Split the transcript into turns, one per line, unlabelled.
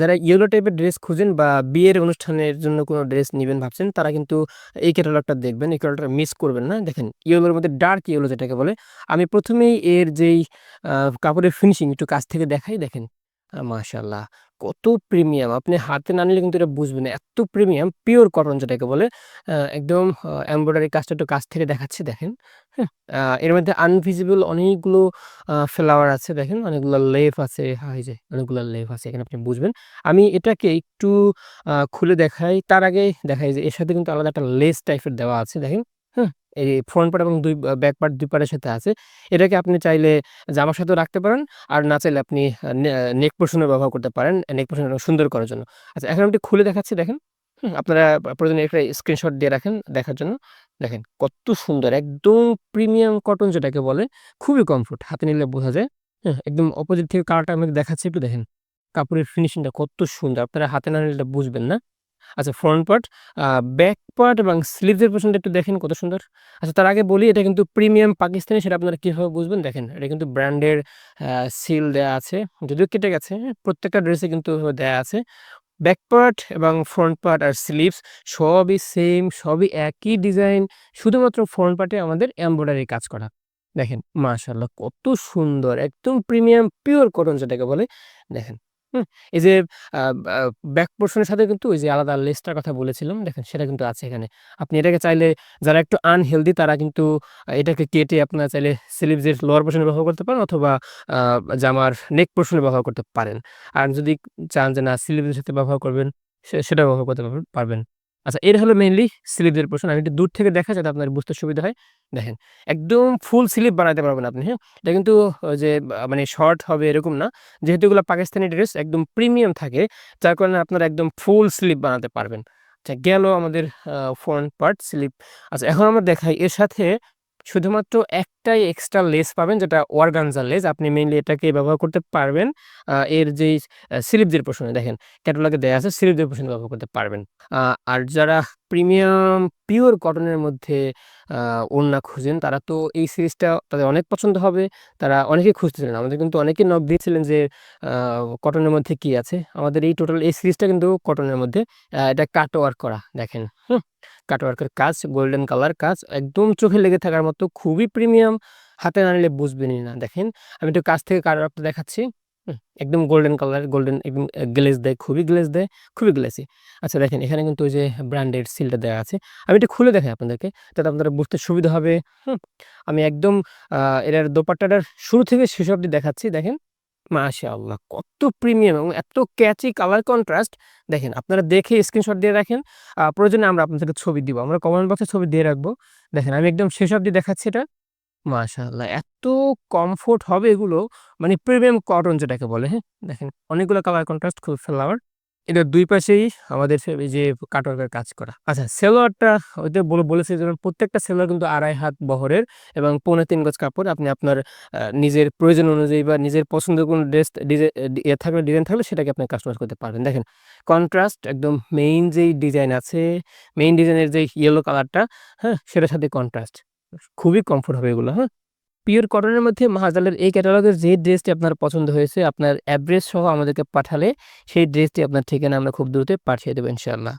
যারা ইয়েলো টাইপের ড্রেস খুঁজেন বা বিয়ের অনুষ্ঠানের জন্য কোনো ড্রেস নেবেন ভাবছেন, তারা কিন্তু এই ক্যাটালগটা দেখবেন। এই ক্যাটালগটা মিস করবেন না। দেখেন ইয়েলোর মধ্যে ডার্ক ইয়েলো যেটাকে বলে। আমি প্রথমেই এর যেই কাপড়ের ফিনিশিং একটু কাছ থেকে দেখাই দেখেন। আ! কত প্রিমিয়াম আপনি হাতে না নিলে কিন্তু এটা বুঝবেন না। এত প্রিমিয়াম পিওর কটন যেটাকে বলে। একদম এমব্রয়ডারি কাজটা একটু কাছ থেকে দেখাচ্ছি, দেখেন। হ্যাঁ? এর মধ্যে আনভিজিবল অনেকগুলো ফ্লাওয়ার আছে, দেখেন। অনেকগুলো লেফ আছে। এই যে, অনেকগুলা লেফ আছে। এখানে আপনি বুঝবেন। আমি এটাকে একটু খুলে দেখাই। তার আগে দেখাই যে, এর সাথে কিন্তু আলাদা একটা লেস টাইপের দেওয়া আছে, দেখেন। এই ফ্রন্ট পার্ট এবং দুই ব্যাক পার্ট দুই পার্টের সাথে আছে। এটাকে আপনি চাইলে জামার সাথেও রাখতে পারেন। আর না চাইলে আপনি নেক পোরশন এও ব্যবহার করতে পারেন। নেক পোরশন সুন্দর করার জন্য। আচ্ছা এখন আমি খুলে দেখাচ্ছি, দেখেন। আপনারা আ প্রয়োজনে একটা স্ক্রিনশট দিয়ে রাখেন দেখার জন্য। দেখেন, কত সুন্দর, একদম প্রিমিয়াম কটন যেটাকে বলে। খুবই কমফোর্ট। হাতে নিলে বোঝা যায়। হ্যাঁ? একদম অপোজিট থেকে কালারটা আমি দেখাচ্ছি একটু, দেখেন। কাপড়ের ফিনিশিংটা কত সুন্দর। আপনারা হাতে না নিলে বুঝবেন না। আচ্ছা ফ্রন্ট পার্ট, ব্যাক পার্ট এবং স্লিভস এর একটু দেখেন কত সুন্দর। আচ্ছা তার আগে বলি এটা কিন্তু প্রিমিয়াম পাকিস্তানি সেটা আপনারা কীভাবে বুঝবেন দেখেন। এটা কিন্তু ব্র্যান্ডের সিল দেয়া আছে। যদিও কেটে গেছে। হ্যাঁ? প্রত্যেকটা ড্রেসে কিন্তু দেয়া আছে। ব্যাক পার্ট এবং ফ্রন্ট পার্ট আর স্লিভস সবই সেম, সবই একই ডিজাইন। শুধুমাত্র ফ্রন্ট পার্টে আমাদের এমব্রয়ডারি কাজ করা। দেখেন মাশাআল্লাহ কত সুন্দর। একদম প্রিমিয়াম পিওর কটন যেটাকে বলে। দেখেন। এই যে ব্যাক পোর্শনের সাথে কিন্তু ওই যে আলাদা লেসটার কথা বলেছিলাম, দেখেন সেটা কিন্তু আছে এখানে। আপনি এটাকে চাইলে যারা একটু আনহেলদি তারা কিন্তু এটাকে কেটে আপনারা চাইলে স্লিভস লোয়ার পোর্শনে ব্যবহার করতে পারেন অথবা জামার নেক পোর্শনে ব্যবহার করতে পারেন। আর যদি চান যে না স্লিভস সাথে ব্যবহার করবেন, সে ব্যবহার করতে পারবেন। আচ্ছা এর হলো মেনলি স্লিপের প্রশ্ন আমি একটু দূর থেকে দেখা যাতে আপনার বুঝতে সুবিধা হয়। দেখেন। একদম ফুল স্লিপ বানাতে পারবেন আপনি। হ্যাঁ? এটা কিন্তু যে মানে শর্ট হবে এরকম না। যেহেতু এগুলো পাকিস্তানি ড্রেস একদম প্রিমিয়াম থাকে। যার কারণে আপনারা একদম ফুল স্লিপ বানাতে পারবেন। আচ্ছা গেল আমাদের ফ্রন্ট পার্ট স্লিপ আচ্ছা এখন আমরা দেখাই এর সাথে শুধুমাত্র একটাই এক্সট্রা লেস পাবেন, যেটা অর্গানজা লেস। আপনি মেইনলি এটাকে ব্যবহার করতে পারবেন। এর যে স্লিপদের প্রশ্নে দেখেন। ক্যাটালগে দেওয়া আছে স্লিপদের প্রশ্নে ব্যবহার করতে পারবেন। আর যারা প্রিমিয়াম পিওর কটনের মধ্যে ওড়না খুঁজেন তারা তো এই সিরিজটা তাদের অনেক পছন্দ হবে। তারা অনেকেই খুঁজতেছিলেন। আমাদের কিন্তু অনেকেই নক দিয়েছিলেন যে কটনের মধ্যে কি আছে? আমাদের এই টোটাল এই সিরিজটা কিন্তু কটনের মধ্যে। এটা কাট ওয়ার্ক করা দেখেন। হুম? কাট ওয়ার্কের কাজ, গোল্ডেন কালার কাজ। একদম চোখে লেগে থাকার মতো খুবই প্রিমিয়াম। হাতে না নিলে বুঝবেনই না। দেখেন। আমি একটু কাছ থেকে কাট ওয়ার্কটা দেখাচ্ছি। একদম গোল্ডেন কালার, গোল্ডেন একদম এ গ্লেজ দেয়, খুবই গ্লেজ দেয়, খুবই গ্লেসি আচ্ছা দেখেন এখানে কিন্তু ওই যে ব্র্যান্ডের সিলটা দেওয়া আছে। আমি এটা খুলে দেখাই আপনাদেরকে যাতে আপনারা বুঝতে সুবিধা হবে। হুম? আমি একদম এটার দোপাট্টাটার শুরু থেকে শেষ অবধি দেখাচ্ছি দেখেন। মাশাআল্লাহ কত প্রিমিয়াম এবং এত ক্যাচি কালার কন্ট্রাস্ট দেখেন আপনারা দেখে স্ক্রিনশট দিয়ে রাখেন। প্রয়োজনে আমরা আপনাদেরকে ছবি দিব। আমরা কমেন্ট বক্সে ছবি দিয়ে রাখব। দেখেন আমি একদম শেষ অবধি দেখাচ্ছি এটা। মাশাআল্লাহ এত কমফোর্ট হবে এগুলো মানে প্রিমিয়াম কটন যেটাকে বলে। হ্যাঁ? দেখেন অনেকগুলো কালার কন্ট্রাস্ট খুব ফ্লাওয়ার। এটার ২ পাশেই আমাদের এই যে কাট ওয়ার্কের কাজ করা। আচ্ছা সেলোয়ারটা ওইটা বলে বলেছি যেমন প্রত্যেকটা সেলোয়ার কিন্তু ২.৫ হাত বহরের এবং ৩.৫ গজ কাপড়। আপনি আপনার নিজের প্রয়োজন অনুযায়ী বা নিজের পছন্দের কোনো ড্রেস ডিজে ইয়ে থাকলে ডিজাইন থাকলে সেটাকে আপনি কাস্টমাইজ করতে পারবেন। দেখেন কন্ট্রাস্ট একদম মেইন যেই ডিজাইন আছে, মেইন ডিজাইনের যেই ইয়েলো কালারটা, হ্যাঁ? সেটার সাথে কন্ট্রাস্ট। খুবই কমফোর্ট হবে এগুলো। হ্যাঁ? পিওর কটনের মধ্যে মাহাজালের এই ক্যাটালগের যে ড্রেসটি আপনার পছন্দ হয়েছে, আপনার অ্যাড্রেস সহ আমাদেরকে পাঠালে সেই ড্রেসটি আপনার ঠিকানা আমরা খুব দ্রুত পাঠিয়ে দেবো ইনশাআল্লাহ।